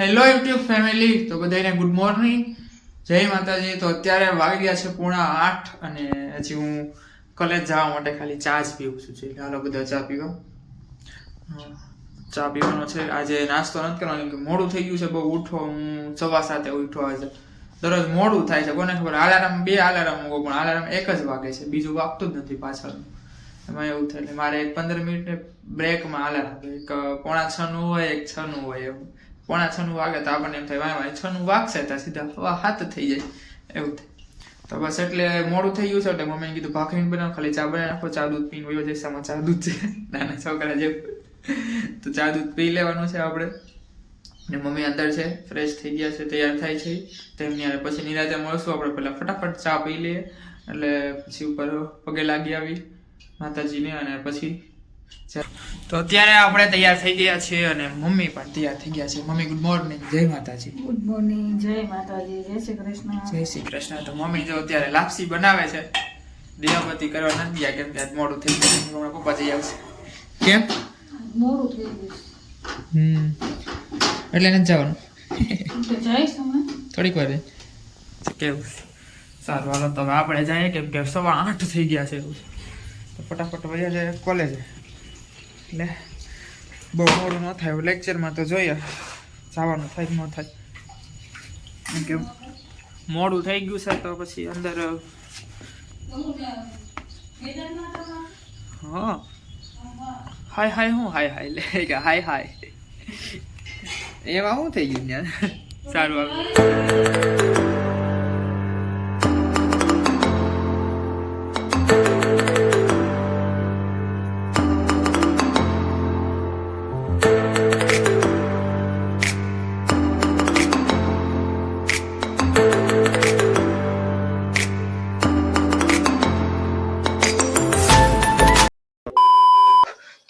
Hello YouTube family તો બધાને good morning જય માતાજી. તો અત્યારે વાગી ગયા છે પૂણા આઠ અને હજી હું કોલેજ જવા માટે ખાલી ચા જ પીવું છું. એટલે હાલો બધા ચા પીવો. ચા પીવાનો છે. આજે નાસ્તો નથી કરવાનો કે મોડું થઈ ગયું છે. બહુ ઉઠો, હું સવા સાથે ઉઠો આજે. દરરોજ મોડું થાય છે. કોને ખબર? આલારામ બે આલારામ મૂકો, પણ આલારામ એક જ વાગે છે. બીજું વાગતું જ નથી પાછળનું એમાં એવું થાય. એટલે મારે પંદર મિનિટ બ્રેકમાં આલારામ એક પોણા છ નું હોય, એક છ નું હોય એવું. પોણા છનું વાગે તો આપણને એમ થાય વાય વાય છનું વાગશે તો સીધા હવા હાથ થઈ જાય. એવું થાય. તો બસ એટલે મોડું થઈ ગયું છે, એટલે મમ્મીને કીધું ભાખરી બનાવ, ખાલી ચા બનાવી નાખો, ચા દૂધ પીને વયો જઈશ, આમાં ચા દૂધ છે. નાના છોકરા જેવું. તો ચા દૂધ પી લેવાનું છે આપણે. ને મમ્મી અંદર છે, ફ્રેશ થઈ ગયા છે, તૈયાર થાય છે. તેમની હારે પછી નિરાતે મળશું આપણે પહેલાં ફટાફટ ચા પી લઈએ. એટલે પછી ઉપર પગે લાગી આવી માતાજીને અને પછી જા- તો અત્યારે આપણે તૈયાર થઈ ગયા છીએ અને મમ્મી પણ તૈયાર થઈ ગયા છે. મમ્મી ગુડ મોર્નિંગ જય માતાજી. ગુડ મોર્નિંગ જય માતાજી. જય શ્રી કૃષ્ણ. જય શ્રી કૃષ્ણ. તો મમ્મી જો અત્યારે લાપસી બનાવે છે. દિયાપતિ કરવા નથી ગયા કેમ કે આજ મોડું થઈ ગયું હમણાં પપ્પા જઈ આવશે કેમ? મોડું થઈ ગયું હમ. એટલે નથી જવાનું? થોડીક વાર. કેવું સારું હાલો તો આપણે જઈએ કેમ કે સવા આઠ થઈ ગયા છે એવું તો ફટાફટ વયા જાય કોલેજ. એટલે બહુ મોડું ન થાય લેક્ચરમાં તો જોઈએ. જવાનું થાય ન થાય. કેમ મોડું થઈ ગયું છે તો પછી અંદર હા. હાય હાય, હું હાય હાય લે. કે હાય હાય. એમાં શું થઈ ગયું ત્યાં? સારું હવે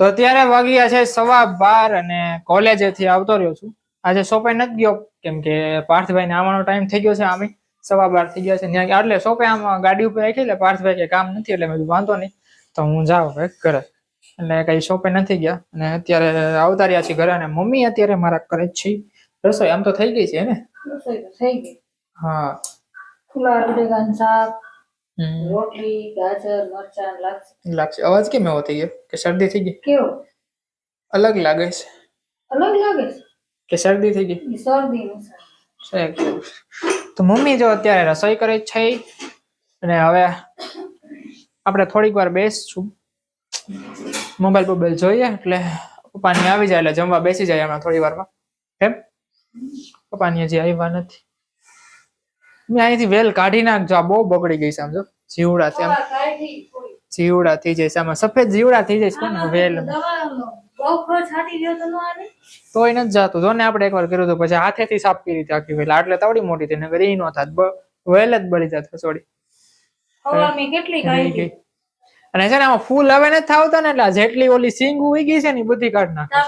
તો અત્યારે વાગ્યા છે સવા બાર અને કોલેજેથી આવતો રહ્યો છું. આજે સોપે નથી ગયો કેમ કે પાર્થભાઈને આવવાનો ટાઈમ થઈ ગયો છે આમે. સવા બાર થઈ ગયા છે. ત્યાં એટલે સોપે આમ ગાડી ઉપર રાખી એટલે પાર્થભાઈ કે કામ નથી એટલે મેં વાંધો નહીં. તો હું જાઉં હવે ઘરે. એટલે કઈ સોપે નથી ગયા. અને અત્યારે આવતા રહ્યા છીએ ઘરે અને મમ્મી અત્યારે મારા કરે જ છે. રસોઈ આમ તો થઈ ગઈ છે ને? રસોઈ થઈ ગઈ. હા. ફુલાર શાક. રોટલી ગાજર મરચાં લાગશે લાગશે અવાજ કેમ એવો થઈ ગયો? કે શરદી થઈ ગઈ? કેવો? અલગ લાગે છે. અલગ લાગે કે શરદી થઈ ગઈ? શરદી છે. તો મમ્મી જો અત્યારે રસોઈ કરે છે અને હવે આપણે થોડીક વાર બેસશું. મોબાઈલ બોબાઈલ જોઈએ એટલે પપ્પાની આવી જાય એટલે જમવા બેસી જાય હમણાં થોડી વારમાં. એમ પપ્પાની હજી આવ્યા નથી. મેં અહીંથી વેલ કાઢી નાખજો. આ બહુ બગડી ગઈ સમજો જીવડા છે. જીવડા થઈ જાય છે આમાં. સફેદ જીવડા થઈ જાય છે કોને વેલ. તો ન આવે. નથી જાતું. જો ને આપણે એકવાર કર્યું હતું પછી હાથેથી સાફ કરી હતી આખી વેલ. એટલે તવડી મોટી થઈ નગર ઈ નો થાત. વેલ જ બળી જાત સોડી કેટલી કાઢી અને છે ને આમાં ફૂલ હવે નથી આવતા ને એટલે જેટલી ઓલી સિંગ ઉગી ગઈ છે ને બધી કાઢ નાખે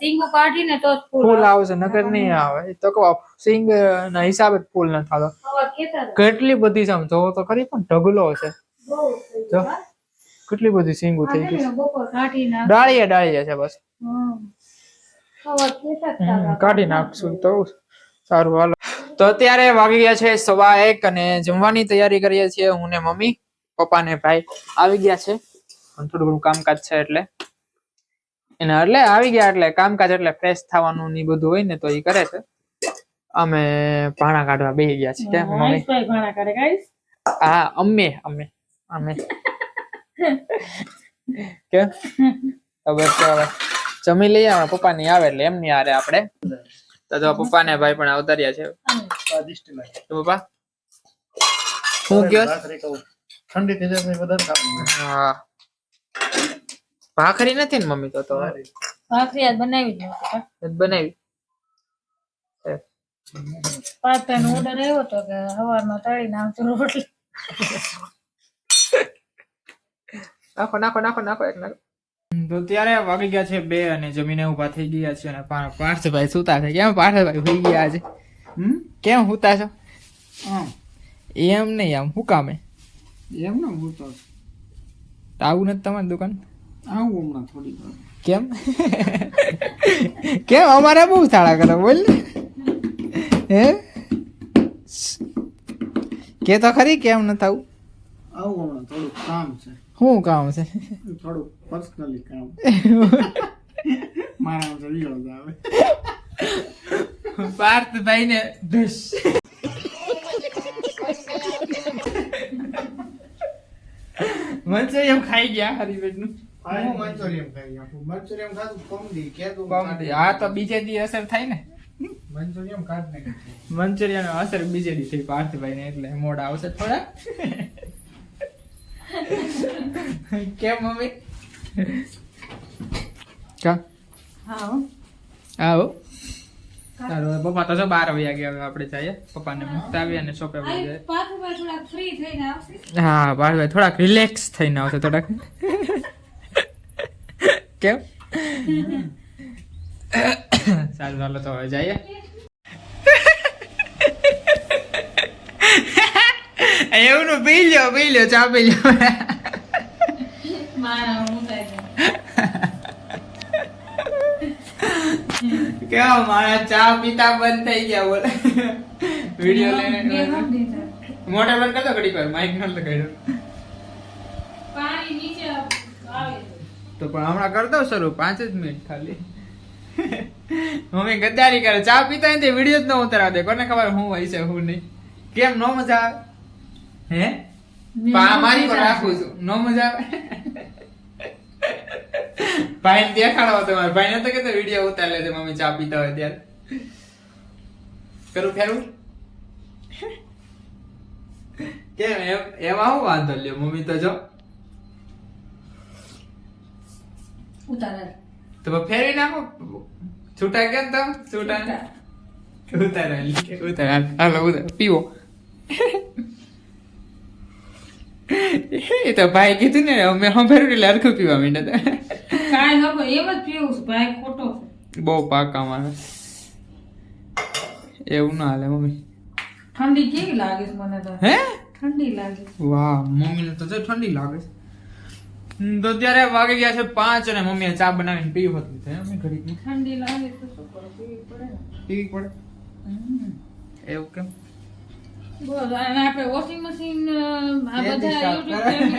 સિંગો કાઢીને તો ફૂલ આવશે નકર નહીં આવે. તો કહો સિંગ ના હિસાબે જ ફૂલ ન હતા. કેટલી બધી છે આમ જોવો તો ખરી પણ ઢગલો છે. જો કેટલી બધી સિંગુ થઈ ગઈ ડાળીએ ડાળીએ છે બસ. કાઢી નાખશું તો સારું હાલો. તો અત્યારે વાગી ગયા છે સવા એક અને જમવાની તૈયારી કરીએ છીએ હું ને મમ્મી. પપ્પા ને ભાઈ આવી ગયા છે. થોડું ઘણું કામકાજ છે એટલે. એના એટલે આવી ગયા એટલે કામકાજ એટલે ફ્રેશ થવાનું ને બધું હોય ને તો એ કરે છે. અમે ભાણા કાઢવા બેસી ગયા છે કેમ મમ્મી. હા અમે અમે અમે. કે બસ હવે. જમી લઈએ હવે પપ્પા ની આવે એટલે એમની હારે આપણે. તો પપ્પા ને ભાઈ પણ આવતા રહ્યા છે. પપ્પા? હું કયો. ઠંડી થઈ જાય વધારે ખાવાનું. હા. ભાખરી નથી ને મમ્મી તો તો? ભાખરી. આજ બનાવી જ. નથી બનાવી. પાસ્તાનો order આવ્યો તો કે સવારમાં તળીને આવજો રોટલી. નાખો નાખો નાખો નાખો એક નાખો તો ત્યારે વાગી ગયા છે બે અને જમીને ઊભા થઈ ગયા છે અને પાર્થભાઈ સુતા છે. કેમ પાર્થભાઈ હોઈ ગયા આજે હમ? કેમ સુતા છો. એમ નહીં આમ હું કામે એમ ને હું તો આવું નથી તમારી દુકાન? આવું હમણાં થોડી વાર. કેમ? કેમ? અમારે બહુ સાડા કરો બોલ હે? કે તો ખરી કેમ ન થવું આવું? હમણાં થોડું કામ છે. શું કામ છે? થોડું પર્સનલી કામ. મારા આવે. પાર્થભાઈ ને ધસ મંચુરિયમ ખાઈ ગયા હરીબેટનું હું મંચુરિયમ ખાઈ આપું મંચુરિયમ ખાધું કોમડી કેતું કોમેડી. આ તો બીજે દી અસર થાય ને? મંચુરિયમ ખાધ ને મંચુરિયન અસર બીજે દી થઈ પાર્થભાઈ ને એટલે મોડા આવશે થોડા કેમ મમ્મી? કા? હા હો. આવો સારું પપ્પા તો બાર વાગ્યા ગયા હવે આપણે જઈએ. પપ્પાને મૂકતા આવીએ અને શોપે આવશે. હા પાર્થભાઈ થોડાક રિલેક્સ થઈને આવશે થોડાક. કેમ? સારું ચાલો તો હવે જઈએ. એવું નું પી લ્યો પી લ્યો ચા પી લ્યો. કેવા મારા ચા પીતા બંધ થઈ ગયા બોલે. વીડિયો લઈને મોટા બંધ કરતો ઘડી પર માઇક ન લગાડ્યો પાણી નીચે આવે તો પણ હમણાં કરતો શરૂ પાંચ જ મિનિટ ખાલી. મમ્મી ગદ્દારી કરે ચા પીતા ને વીડિયો જ ન ઉતરા દે. કોને ખબર હું હોય છે હું નહીં. કેમ નો મજા આવે? હે? પા મારી પર રાખું છું. નો મજા આવે? ભાઈ દેખાડો તમારે. ભાઈ ને તો કે વીડિયો ઉતાર છે મમ્મી ચા પીતા હોય ત્યારે. કરું ફેરવું? કેમ? એમ- એમાં હું વાંધો લ્યો? મમ્મી તો જો. ઉતારે. તો ફેરવી નાખો. છૂટા કેમ તમ? છૂટા. ઉતાર. ઉતાર. હાલો ઉતાર. પીવો. એ તો ભાઈ કીધું ને અમે સાંભળ્યું એટલે અરખું પીવા માંડ્યા કાંઈ હવે એમ જ પીવું છું ભાઈ ખોટો બહુ પાકા માણસ. એવું ના હાલે મમ્મી. ઠંડી કેવી લાગે છે મને તો? હે? ઠંડી લાગે. વાહ મમ્મીને તો ઠંડી લાગે છે. તો ત્યારે વાગી ગયા છે પાંચ અને મમ્મીએ ચા બનાવીને પીવી હતી તો અમે ઘડીક ઠંડી લાગે તો શું કરો પીવી પડે પીવી પડે? એવું કેમ? બોલ અને આપણે વોશિંગ મશીન આ બધા યુટ્યુબ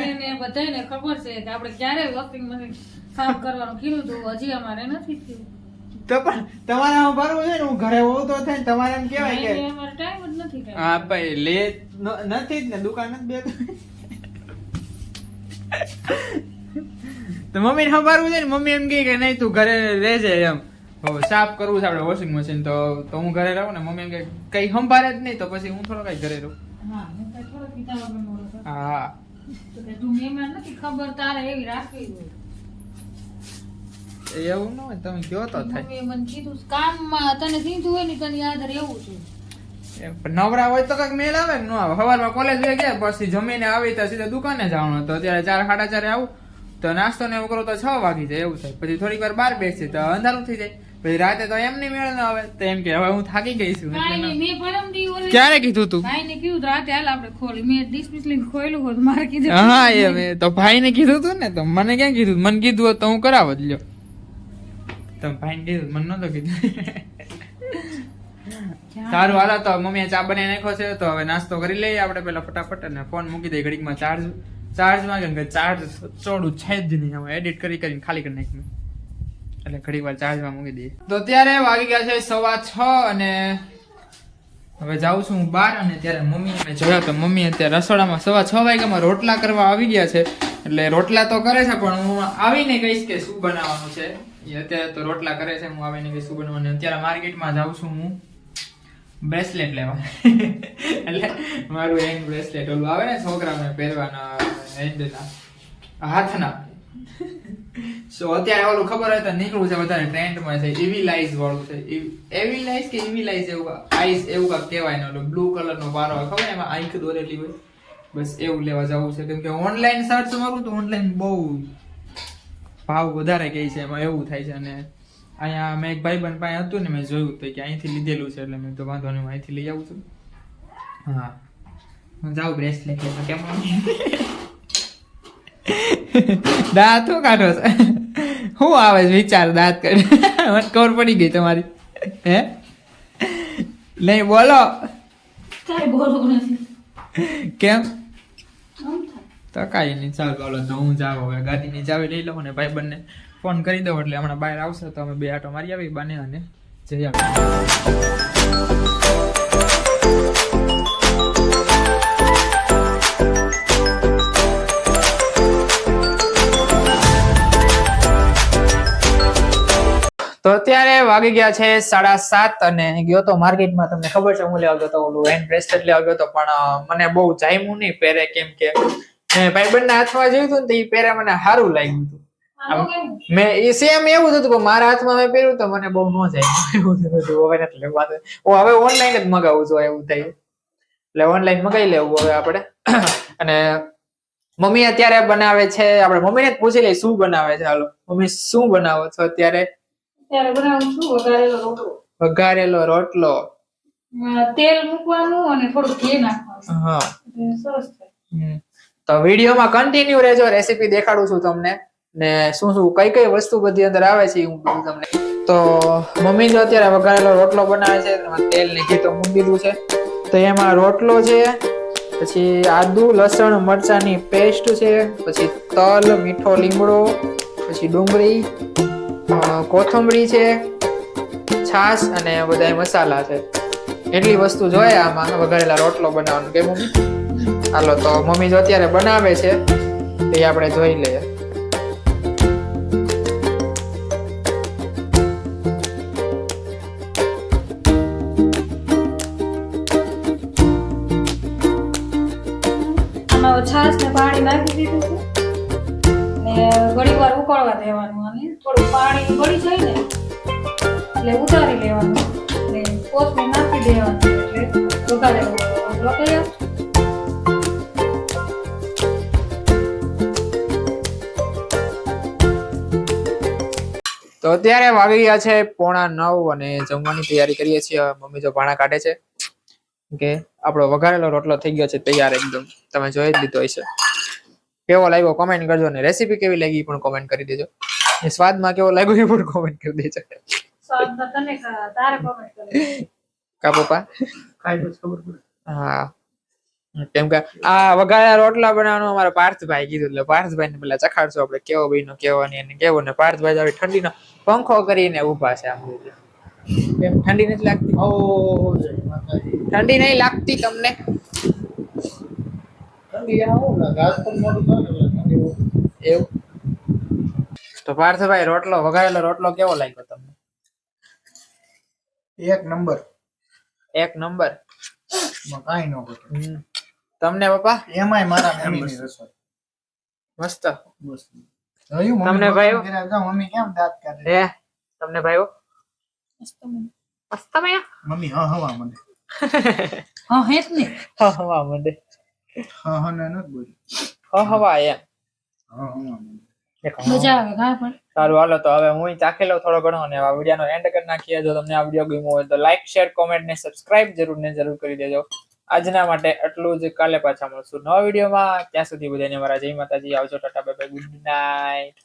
બધાને ખબર છે કે આપણે ક્યારે વોશિંગ મશીન સાફ કરવાનું કીધું હતું હજી અમારે નથી થયું. તો પણ તમારે ભરવું છે ને? હું ઘરે હોઉં તો થાય ને તમારે એમ કહેવાય કે અમારે ટાઈમ જ નથી હા ભાઈ લે નથી જ ને દુકાન જ બે તો મમ્મી ને સંભાળવું છે ને? મમ્મી એમ કહે કે નહીં તું ઘરે રહેજે એમ. હવે સાફ કરવું છે આપણે વોશિંગ મશીન તો તો હું ઘરે રહું ને મમ્મી એમ કે કઈ સંભાળે જ નહીં તો પછી હું થોડો કઈ ઘરે રહું. હા ખબર તારે એવી રાખવી એવું ન હોય તમે કયો તો થાય. મને કીધું કામમાં તને સીધું હોય ને તને યાદ રહેવું છે. નવરા હોય તો કંઈક મેલ આવે ન આવે. સવારમાં કોલેજ વહી ગયા પછી જમીને આવી તો સીધા દુકાને જવાનું તો અત્યારે ચાર સાડા ચારે આવું. તો નાસ્તો ને એવું કરો તો છ વાગી જાય એવું થાય. પછી થોડીક વાર બાર બેસી તો અંધારું થઈ જાય. પછી રાતે તો એમ નહીં મેળ ન આવે તો એમ કે હવે હું થાકી ગઈ છું. ન- ક્યારે કીધું તું? ભાઈને કીધું રાતે હાલ આપણે ખોલી. મેં ડિસ્મિસ લઈને ખોયલું હોત મારે કીધું હા એ મેં તો ભાઈને કીધું તું ને તો મને ક્યાં કીધું? મને કીધું હોત તો હું કરાવ જ લ્યો. ભાઈ ને કીધું મને નતો કીધું. સારું હાલો તો મમ્મી ચા બને નાખ્યો છે તો હવે નાસ્તો કરી લઈએ આપણે પેલા ફટાફટ અને ફોન મૂકી દઈએ ઘડીકમાં. ચાર્જ ચાર્જ માંગે કે ચાર્જ ચોડું છે જ નહીં હવે એડિટ કરી કરીને ખાલી કરી નાખ્યું એટલે ઘડીક વાર ચાર્જમાં મૂકી દઈએ. તો ત્યારે વાગી ગયા છે સવા છ અને હવે જાઉં છું હું બહાર અને ત્યારે મમ્મી મેં જોયા તો મમ્મી અત્યારે રસોડામાં સવા છ વાગ્યામાં રોટલા કરવા આવી ગયા છે. એટલે રોટલા તો કરે છે પણ હું આવીને કહીશ કે શું બનાવવાનું છે. અત્યારે તો રોટલા કરે છે, હું આવીને કહીશ શું બનાવવાનું અત્યારે માર્કેટમાં જાઉં છું હું બ્રેસલેટ લેવા. એટલે મારું હેન્ડ બ્રેસલેટ ઓલું આવે ને છોકરાને પહેરવાના હેન્ડના હાથના. સો અત્યારે ઓલું ખબર હોય તો નીકળવું છે વધારે ટ્રેન્ડમાં છે, એવી લાઈઝ વાળું છે. એવી લાઈઝ કે એવી લાઈઝ એવું આઈસ એવું કાંક કહેવાય ને, ઓલું બ્લુ કલરનો પારો હોય. ખબર એમાં આંખ દોરેલી હોય બસ એવું લેવા જવું છે. કેમ કે ઓનલાઈન સર્ચ મારું તો ઓનલાઈન બહુ ભાવ વધારે કહે છે. એમાં એવું થાય છે અને અહીંયા મેં એક ભાઈબંધ પાસે હતું ને, મેં જોયું તો કે અહીંથી લીધેલું છે એટલે મેં તો વાંધો નહીં અહીંથી લઈ આવું છું. હા. જાઉં બ્રેસલેટ કેમ? દાંત શું કાઢો શું આવે છે વિચાર દાંત કાઢ મને ખબર પડી ગઈ તમારી. હે? નહીં બોલો. કેમ? થાય. નહીં ચાલ બોલો તો હું જાઉં હવે. ગાડીની ચાવી લઈ લઉં ને ભાઈ બંને ફોન કરી દઉં એટલે હમણાં બહાર આવશે તો અમે બે આટો મારી આવી બને અને જઈ આવી તો અત્યારે વાગી ગયા છે સાડા સાત અને ગયો તો માર્કેટમાં તમને ખબર છે હું લેવા ગયો તો ઓલું હેન્ડ બ્રેસલેટ લેવા ગયો તો પણ મને બહુ જામ્યું નહીં પહેરે કેમ કે ભાઈબંધના હાથમાં જોયું હતું ને તો એ પહેરે મને સારું લાગ્યું હતું. મેં એ સેમ એવું જ હતું કે મારા હાથમાં મેં પહેર્યું તો મને બહુ ન જાય. એવું હવે નથી લેવા. હું હવે ઓનલાઈન જ મગાવું છું એવું થાય. એટલે ઓનલાઈન મગાવી લેવું હવે આપણે. અને મમ્મી અત્યારે બનાવે છે આપણે મમ્મીને પૂછી લઈ શું બનાવે છે હાલો. મમ્મી શું બનાવો છો અત્યારે? ત્યારે બનાવું છું વઘારેલો રોટલો. વઘારેલો રોટલો. તેલ મૂકવાનું અને થોડું ઘી નાખવાનું. હા. સરસ થાય. તો વિડીયોમાં કન્ટિન્યુ રહેજો રેસીપી દેખાડું છું તમને. ને શું શું કઈ કઈ વસ્તુ બધી અંદર આવે છે હું બધું તમને. તો મમ્મી જો અત્યારે વઘારેલો રોટલો બનાવે છે તેલ ને ઘી તો મૂકી દીધું છે. તો એમાં રોટલો છે પછી આદુ લસણ મરચાની પેસ્ટ છે પછી તલ મીઠો લીમડો પછી ડુંગળી કોથમરી છે, છાશ અને બધા મસાલા છે. એટલી વસ્તુ જોઈએ આમાં, વઘારેલા રોટલો બનાવવાનો કે મમ્મી? હાલો, તો મમ્મી જો અત્યારે બનાવે છે એ આપણે જોઈ લઈએ. છાશ ને પાણી નાખી દીધું ને ઘણી વાર ઉકળવા દેવાનું અને ગળી જાય ને એટલે ઉતારી લેવાનું. ને કોથમીર નાખી દેવાનું. એટલે વઘારેલો રોટલો તૈયાર તો અત્યારે વાગી ગયા છે પોણા નવ અને જમવાની તૈયારી કરીએ છીએ. મમ્મી જો ભાણા કાઢે છે. કે આપણો વઘારેલો રોટલો થઈ ગયો છે તૈયાર એકદમ. તમે જોઈ જ લીધો હશે. કેવો લાગ્યો? કોમેન્ટ કરજો ને રેસીપી કેવી લાગી પણ કોમેન્ટ કરી દેજો. ને સ્વાદમાં કેવો લાગ્યો એ પણ કોમેન્ટ કરી દેજો. સ્વાદમાં તને તારે કોમેન્ટ કરી કા પપ્પા? કાઈ ખબર પડે. હા. કેમ કે આ વઘારેલા રોટલા બનાવવાનું અમારા પાર્થભાઈ કીધું એટલે પાર્થભાઈ ને પેલા ચખાડશું આપણે કેવો બન્યો કેવો નહીં એને કેવો ને પાર્થભાઈ તો ઠંડીનો પંખો કરીને ઊભા છે આમ કેમ ઠંડી નથી લાગતી? ઓ ઠંડી નહીં લાગતી તમને? ઠંડી આવો હું લાગે પણ મોડું થાય ને એટલે ઠંડી બહુ. એવું? તો પાર્થભાઈ રોટલો વઘારેલો રોટલો કેવો લાગ્યો તમને? એક નંબર. એક નંબર? માં કાંઈ ન ઘટે તમને પપ્પા? એમાંય મારા મમ્મીની રસોઈ. મસ્ત. તમને ભાઈઓ? મમ્મી કેમ દાંત કાઢે? હે તમને ભાઈઓ? મસ્ત મયા મમ્મી હા હવા મને. હા હેત ને. હા હવા મને. હા હા ના નથી બોલી. હા હવા એમ. હા હવા મને. મજા આવે ઘા પણ. સારું હાલો તો હવે હું ચાખી લઉં થોડો ઘણો અને આ વિડીયોનો એન્ડ કરી નાખીએ. જો તમને આ વીડિયો ગમ્યો હોય તો લાઈક શેર કોમેન્ટ ને સબસ્ક્રાઇબ જરૂર ને જરૂર કરી દેજો. આજના માટે આટલું જ. કાલે પાછા મળશું નવા વિડીયોમાં. ત્યાં સુધી બધાને મારા જય માતાજી. આવજો tata bye bye good night